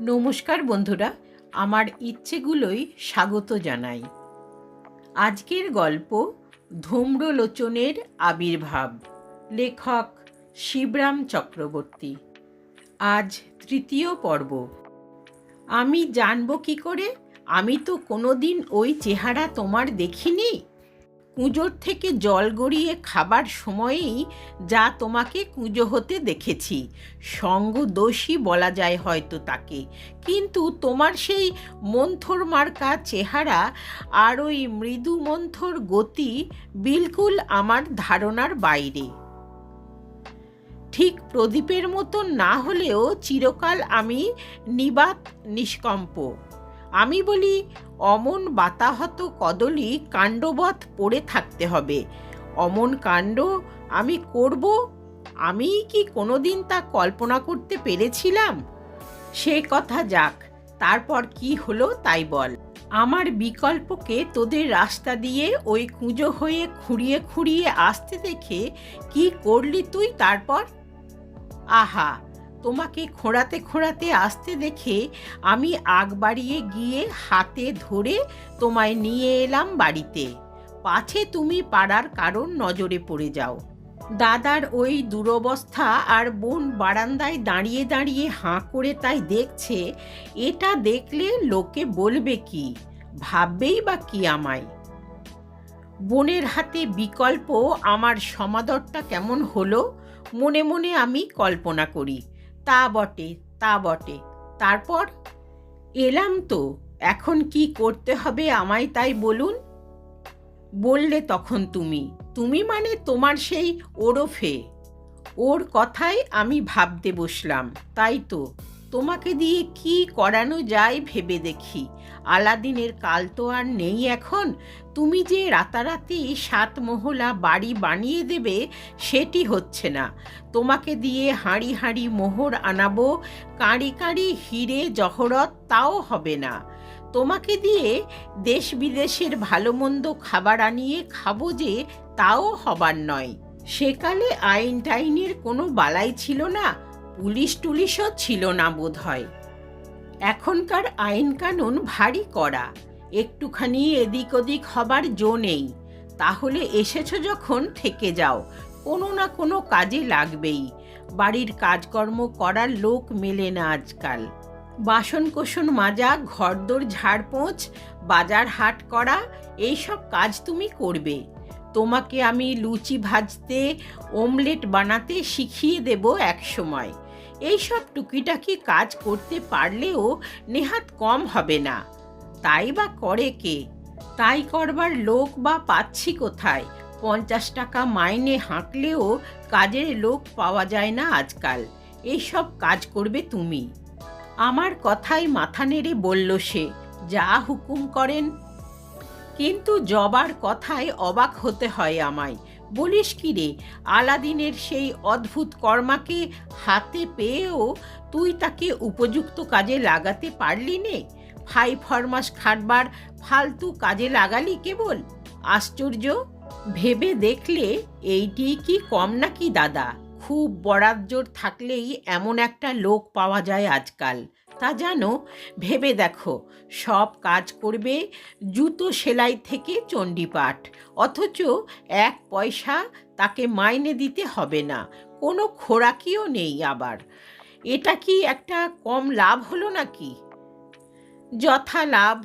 নমস্কার বন্ধুরা, আমার ইচ্ছেগুলোই স্বাগত জানাই। আজকের গল্প ধূম্রলোচনের আবির্ভাব, লেখক শিবরাম চক্রবর্তী। আজ তৃতীয় পর্ব। আমি জানব কি করে? আমি তো কোনোদিন ওই চেহারা তোমার দেখিনি? কুঁজোর থেকে জল গড়িয়ে খাবার সময়েই যা তোমাকে কুঁজো হতে দেখেছি। সঙ্গ দোষী বলা যায় হয়তো তাকে। কিন্তু তোমার সেই মন্থর মার্কা চেহারা আর ওই মৃদু মন্থর গতি বিলকুল আমার ধারণার বাইরে। ঠিক প্রদীপের মতো না হলেও চিরকাল আমি নিবাত, নিষ্কম্প। আমি বলি, অমন বাতাহত কদলি কাণ্ডবৎ পড়ে থাকতে হবে। অমন কাণ্ড আমি করব? আমি কি কোনোদিন তা কল্পনা করতে পেরেছিলাম? সে কথা যাক, তারপর কি হলো তাই বল। আমার বিকল্পকে তোদের রাস্তা দিয়ে ওই কুঁজো হয়ে খুঁড়িয়ে খুঁড়িয়ে আসতে দেখে কি করলি তুই তারপর? আহা তোমাকে খোঁড়াতে খোঁড়াতে আসতে দেখে আমি আগ বাড়িয়ে গিয়ে হাতে ধরে তোমায় নিয়ে এলাম বাড়িতে। পাছে তুমি পাড়ার কারণ নজরে পড়ে যাও। দাদার ওই দুরবস্থা আর বোন বারান্দায় দাঁড়িয়ে দাঁড়িয়ে হাঁ করে তাই দেখছে, এটা দেখলে লোকে বলবে কি, ভাববেই বা কি আমায়? বোনের হাতে বিকল্প আমার সমাদরটা কেমন হলো? মনে মনে আমি কল্পনা করি। তা বটে তা বটে। তারপর, এলাম তো, এখন কি করতে হবে আমায় তাই বলুন? বললে তখন তুমি তুমি মানে তোমার সেই ওরফে। ওর কথাই আমি ভাবতে বসলাম, তাই তো। তোমাকে দিয়ে কি করানো যায় ভেবে দেখি। আলাদিনের কাল তো আর নেই এখন। তুমি যে রাতারাতি সাত মহলা বাড়ি বানিয়ে দেবে, সেটি হচ্ছে না। তোমাকে দিয়ে হাঁড়ি হাঁড়ি মোহর আনাবো, কাঁড়ি কাঁড়ি হিরে জহরত তাও হবে না। তোমাকে দিয়ে দেশ বিদেশের ভালো মন্দ খাবার আনিয়ে খাব যে, তাও হবার নয়। সেকালে আইন টাইনের কোনো বালাই ছিল না। পুলিশ টুলিশও ছিল না বোধ হয় এখনকার আইন কানুন ভারী করা একটুখানি এদিক ওদিক হবার জো নেই। তাহলে এসেছ যখন থেকে যাও, কোনো না কোনো কাজে লাগবেই। বাড়ির কাজকর্ম করার লোক মেলে না আজকাল। বাসন মাজা, ঘরদোর ঝাড়পোঁছ বাজার হাট করা, এইসব কাজ তুমি করবে। তোমাকে আমি লুচি ভাজতে ওমলেট বানাতে শিখিয়ে দেব এক সময়। এইসব টুকিটাকি কাজ করতে পারলেও নেহাত কম হবে না। তাই বা করে কে? তাই করবার লোক বা পাচ্ছি কোথায়? পঞ্চাশ টাকা মাইনে হাঁকলেও কাজের লোক পাওয়া যায় না আজকাল। এইসব কাজ করবে তুমি। আমার কথাই মাথা নেড়ে বলল সে, যা হুকুম করেন কিন্তু জবার কথায় অবাক হতে হয় আমায়। বলিস কি রে, আলাদিনের সেই অদ্ভুত কর্মাকে হাতে পেয়েও তুই তাকে উপযুক্ত কাজে লাগাতে পারলি নে? ফাই ফরমাস খাটবার ফালতু কাজে লাগালি কেবল? আশ্চর্য? ভেবে দেখলে এইটি কি কম নাকি দাদা? খুব বরাত জোর থাকলেই এমন একটা লোক পাওয়া যায় আজকাল। তা জানো, ভেবে দেখো, সব কাজ করবে জুতো সেলাই থেকে চণ্ডীপাঠ। অথচ এক পয়সা তাকে মাইনে দিতে হবে না, কোনো খোরাকিও নেই আবার। এটা কি একটা কম লাভ হলো নাকি? যথা লাভ,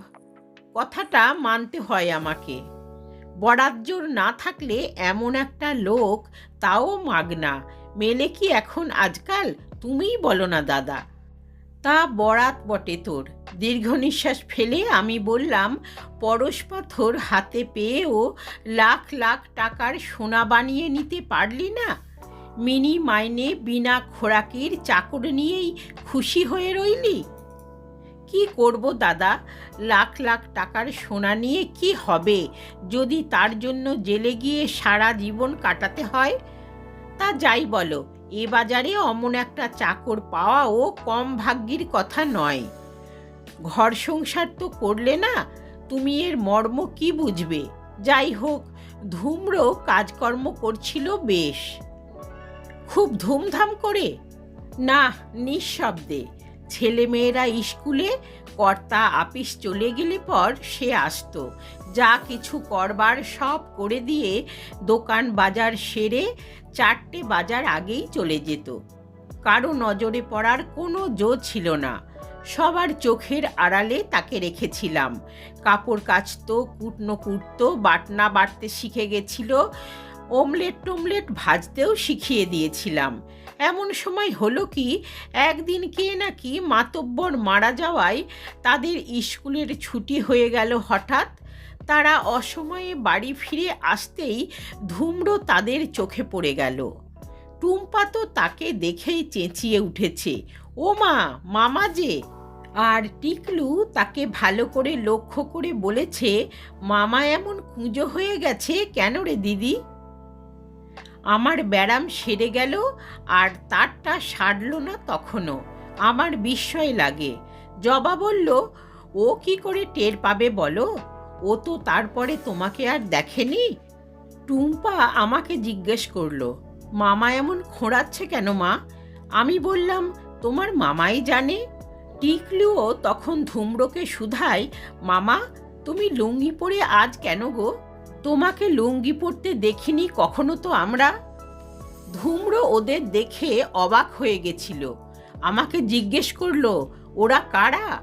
কথাটা মানতে হয় আমাকে। বরাজ্জোর না থাকলে এমন একটা লোক তাও মাগনা। মেলে কি এখন আজকাল? তুমিই বলো না, দাদা। তা বরাত বটে তোর। দীর্ঘ নিঃশ্বাস ফেলে আমি বললাম, পরশ পাথর হাতে পেয়েও লাখ লাখ টাকার সোনা বানিয়ে নিতে পারলি না? মিনি মাইনে বিনা খোরাকির চাকর নিয়েই খুশি হয়ে রইলি? কি করব দাদা? লাখ লাখ টাকার সোনা নিয়ে কি হবে? যদি তার জন্য জেলে গিয়ে সারা জীবন কাটাতে হয়? তা যাই বলো এ বাজারে অমন একটা চাকর পাওয়াও কম ভাগ্যির কথা নয়। ঘর সংসার তো করলে না, তুমি এর মর্ম কি বুঝবে? যাই হোক, ধূম্র কাজকর্ম করছিল বেশ। খুব ধুমধাম করে? না, নিঃশব্দে। ছেলেমেয়েরা স্কুলে কর্তা আপিস চলে গেলে পর সে আসতো। যা কিছু করবার সব করে দিয়ে দোকান বাজার সেরে চারটে বাজার আগেই চলে যেত। কারও নজরে পড়ার কোনো জো ছিল না। সবার চোখের আড়ালে তাকে রেখেছিলাম। কাপড় কাচতো, কুটনো কুটতো, বাটনা বাটতে শিখে গেছিল। ওমলেট টোমলেট ভাজতেও শিখিয়ে দিয়েছিলাম। এমন সময় হলো কি, একদিন কে নাকি মাতব্বর মারা যাওয়ায় তাদের স্কুলের ছুটি হয়ে গেল হঠাৎ। তারা অসময়ে বাড়ি ফিরে আসতেই ধুমড়ো তাদের চোখে পড়ে গেল। টুম্পা তো তাকে দেখেই চেঁচিয়ে উঠেছে, ও মা, মামা যে! আর টিকলু তাকে ভালো করে লক্ষ্য করে বলেছে, মামা এমন কুঁজো হয়ে গেছে কেন রে দিদি? আমার ব্যারাম সেরে গেল আর তারটা সারল না তখনও। আমার বিস্ময় লাগে। জবা বলল, ও কি করে টের পাবে বলো? ও তো তারপরে তোমাকে আর দেখেনি? টুম্পা আমাকে জিজ্ঞেস করল, মামা এমন খোঁড়াচ্ছে কেন মা? আমি বললাম, তোমার মামাই জানে। টিকলুও তখন ধুমড়োকে শুধায়, মামা, তুমি লুঙ্গি পরে আজ কেন গো? তোমাকে লুঙ্গি পরতে দেখিনি কখনো তো আমরা? ধুমড়ো ওদের দেখে অবাক হয়ে গেছিল। আমাকে জিজ্ঞেস করল, ওরা কারা?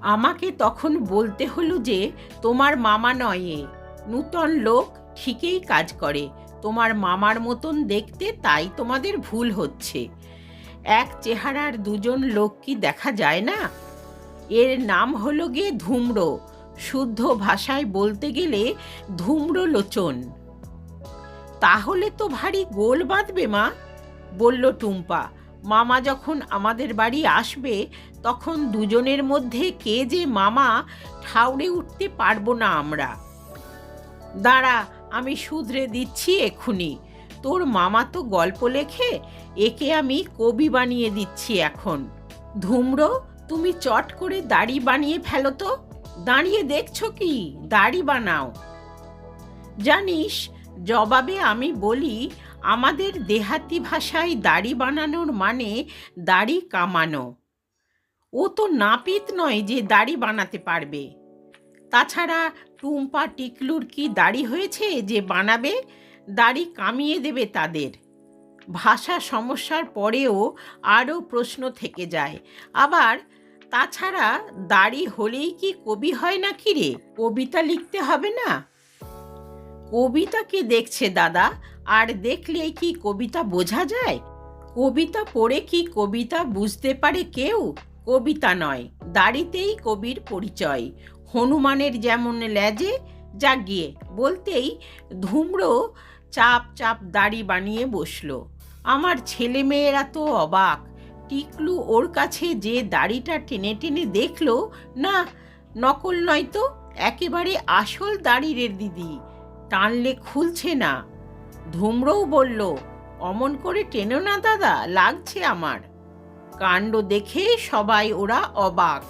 আমাকে তখন বলতে হলো যে, তোমার মামা নয় নূতন লোক ঠিকই কাজ করে। তোমার মামার মতন দেখতে তাই তোমাদের ভুল হচ্ছে। এক চেহারার দুজন লোক কি দেখা যায় না? এর নাম হলো গিয়ে ধূম্র। শুদ্ধ ভাষায় বলতে গেলে ধূম্র লোচন। তাহলে তো ভারী গোল বাঁধবে মা, বলল টুম্পা। মামা যখন আমাদের বাড়ি আসবে, তখন দুজনের মধ্যে কে যে মামা ঠাউরে উঠতে পারব না আমরা। দাঁড়া, আমি শুধরে দিচ্ছি এক্ষুনি। তোর মামা তো গল্প লেখে, একে আমি কবি বানিয়ে দিচ্ছি এখন। ধুম্র, তুমি চট করে দাড়ি বানিয়ে ফেলো তো। দাঁড়িয়ে দেখছ কি? দাড়ি বানাও। জানিস, জবাবে আমি বলি, আমাদের দেহাতি ভাষায় দাড়ি বানানোর মানে দাড়ি কামানো। ও তো নাপিত নয় যে দাড়ি বানাতে পারবে। তাছাড়া টুম্পা টিকলুর কি দাড়ি হয়েছে যে বানাবে? দাড়ি কামিয়ে দেবে তাদের। ভাষা সমস্যার পরেও আরও প্রশ্ন থেকে যায়। আবার তাছাড়া দাড়ি হলেই কি কবি হয় না কি রে? কবিতা লিখতে হবে না? কবিতা কে দেখছে দাদা? আর দেখলেই কি কবিতা বোঝা যায়? কবিতা পড়ে কি কবিতা বুঝতে পারে কেউ? কবিতা নয়, দাড়িতেই কবির পরিচয়। হনুমানের যেমন লেজে জাগিয়ে বলতেই ধুমড়ো চাপ চাপ দাড়ি বানিয়ে বসল। আমার ছেলে মেয়েরা তো অবাক টিকলু ওর কাছে যে দাড়িটা টেনে টেনে দেখল, না, নকল নয় তো, একেবারে আসল দাড়ির দিদি, টানলে খুলছে না। ধুমরও বলল, অমন করে টেনো না দাদা, লাগছে আমার। কাণ্ড দেখে সবাই ওরা অবাক।